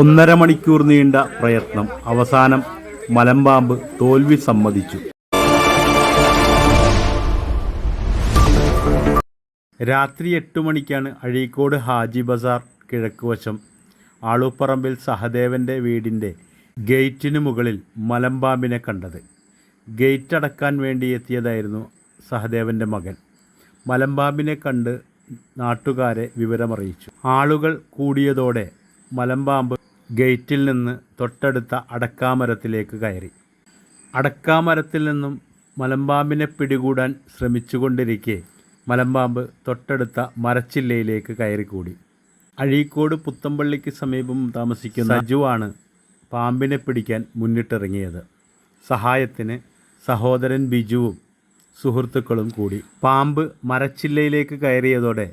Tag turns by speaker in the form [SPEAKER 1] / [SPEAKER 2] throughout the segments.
[SPEAKER 1] ഒന്നര മണിക്കൂർ നീണ്ട പ്രയത്നം. അവസാനം മലമ്പാമ്പ് തോൽവി സമ്മതിച്ചു. രാത്രി എട്ട് മണിക്കാണ് അഴീക്കോട് ഹാജി ബസാർ കിഴക്കുവശം ആളൂപ്പറമ്പിൽ സഹദേവന്റെ വീടിന്റെ ഗേറ്റിന് മുകളിൽ മലമ്പാമ്പിനെ കണ്ടത്. ഗേറ്റ് അടക്കാൻ വേണ്ടി എത്തിയതായിരുന്നു സഹദേവന്റെ മകൻ. മലമ്പാമ്പിനെ കണ്ട് നാട്ടുകാരെ വിവരമറിയിച്ചു. ആളുകൾ കൂടിയതോടെ മലമ്പാമ്പ് ഗേറ്റിൽ നിന്ന് തൊട്ടടുത്ത അടക്കാമരത്തിലേക്ക് കയറി. അടക്കാമരത്തിൽ നിന്നും മലമ്പാമ്പിനെ പിടികൂടാൻ ശ്രമിച്ചുകൊണ്ടിരിക്കെ മലമ്പാമ്പ് തൊട്ടടുത്ത മരച്ചില്ലയിലേക്ക് കയറിക്കൂടി. അഴീക്കോട് പുത്തമ്പള്ളിക്ക് സമീപം താമസിക്കുന്ന സജുവാണ് പാമ്പിനെ പിടിക്കാൻ മുന്നിട്ടിറങ്ങിയത്. സഹായത്തിന് സഹോദരൻ ബിജുവും സുഹൃത്തുക്കളും കൂടി. പാമ്പ് മരച്ചില്ലയിലേക്ക് കയറിയതോടെ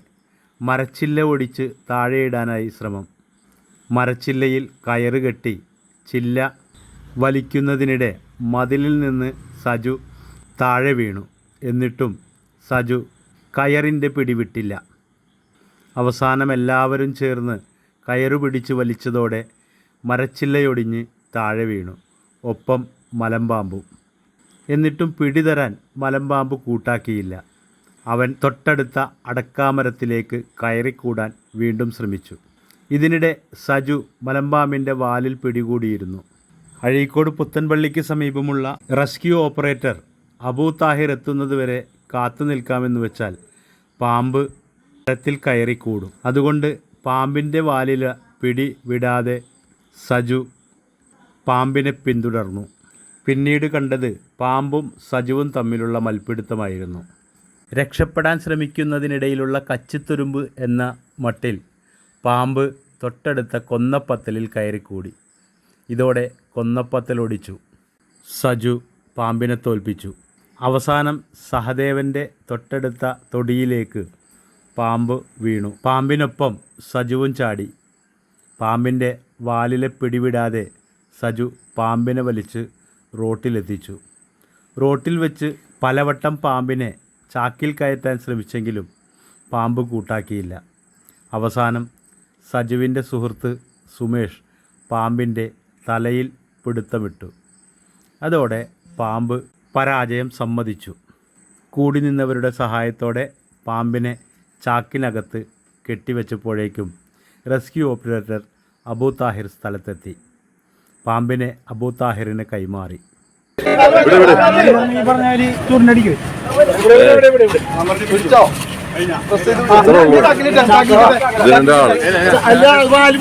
[SPEAKER 1] മരച്ചില്ല ഒടിച്ച് താഴെയിടാനായി ശ്രമം. മരച്ചില്ലയിൽ കയറുകെട്ടി ചില്ല വലിക്കുന്നതിനിടെ മതിലിൽ നിന്ന് സജു താഴെ വീണു. എന്നിട്ടും സജു കയറിന്റെ പിടിവിട്ടില്ല. അവസാനം എല്ലാവരും ചേർന്ന് കയറു പിടിച്ച് വലിച്ചതോടെ മരച്ചില്ലയൊടിഞ്ഞ് താഴെ വീണു. ഒപ്പം മലമ്പാമ്പും. എന്നിട്ടും പിടിതരാൻ മലമ്പാമ്പ് കൂട്ടാക്കിയില്ല. അവൻ തൊട്ടടുത്ത അടക്കാമരത്തിലേക്ക് കയറിക്കൂടാൻ വീണ്ടും ശ്രമിച്ചു. ഇതിനിടെ സജു മലമ്പാമ്പിന്റെ വാലിൽ പിടികൂടിയിരുന്നു. അഴീക്കോട് പുത്തൻപള്ളിക്ക് സമീപമുള്ള റെസ്ക്യൂ ഓപ്പറേറ്റർ അബൂ താഹിർ എത്തുന്നതുവരെ കാത്തു നിൽക്കാമെന്ന് വെച്ചാൽ പാമ്പ് മരത്തിൽ കയറിക്കൂടും. അതുകൊണ്ട് പാമ്പിന്റെ വാലിൽ പിടി വിടാതെ സജു പാമ്പിനെ പിന്തുടർന്നു. പിന്നീട് കണ്ടത് പാമ്പും സജുവും തമ്മിലുള്ള മൽപ്പിടുത്തമായിരുന്നു. രക്ഷപ്പെടാൻ ശ്രമിക്കുന്നതിനിടയിലുള്ള കച്ചിത്തുരുമ്പ് എന്ന മട്ടിൽ പാമ്പ് തൊട്ടടുത്ത കൊന്നപ്പത്തലിൽ കയറിക്കൂടി. ഇതോടെ കൊന്നപ്പത്തൽ ഒടിച്ചു. സജു പാമ്പിനെ തോൽപ്പിച്ചു. അവസാനം സഹദേവന്റെ തൊട്ടടുത്ത തൊടിയിലേക്ക് പാമ്പ് വീണു. പാമ്പിനൊപ്പം സജുവും ചാടി. പാമ്പിന്റെ വാലിലെ പിടിവിടാതെ സജു പാമ്പിനെ വലിച്ച് റോട്ടിലെത്തിച്ചു. റോട്ടിൽ വെച്ച് പലവട്ടം പാമ്പിനെ ചാക്കിൽ കയറ്റാൻ ശ്രമിച്ചെങ്കിലും പാമ്പ് കൂട്ടാക്കിയില്ല. അവസാനം സജുവിന്റെ സുഹൃത്ത് സുമേഷ് പാമ്പിന്റെ തലയിൽ പിടുത്തമിട്ടു. അതോടെ പാമ്പ് പരാജയം സമ്മതിച്ചു. കൂടി നിന്നവരുടെ സഹായത്തോടെ പാമ്പിനെ ചാക്കിനകത്ത് കെട്ടിവെച്ചപ്പോഴേക്കും റെസ്ക്യൂ ഓപ്പറേറ്റർ അബൂ താഹിർ സ്ഥലത്തെത്തി. പാമ്പിനെ അബൂ താഹിറിന് കൈമാറി.
[SPEAKER 2] ഇതിന്റെ
[SPEAKER 3] ആൾ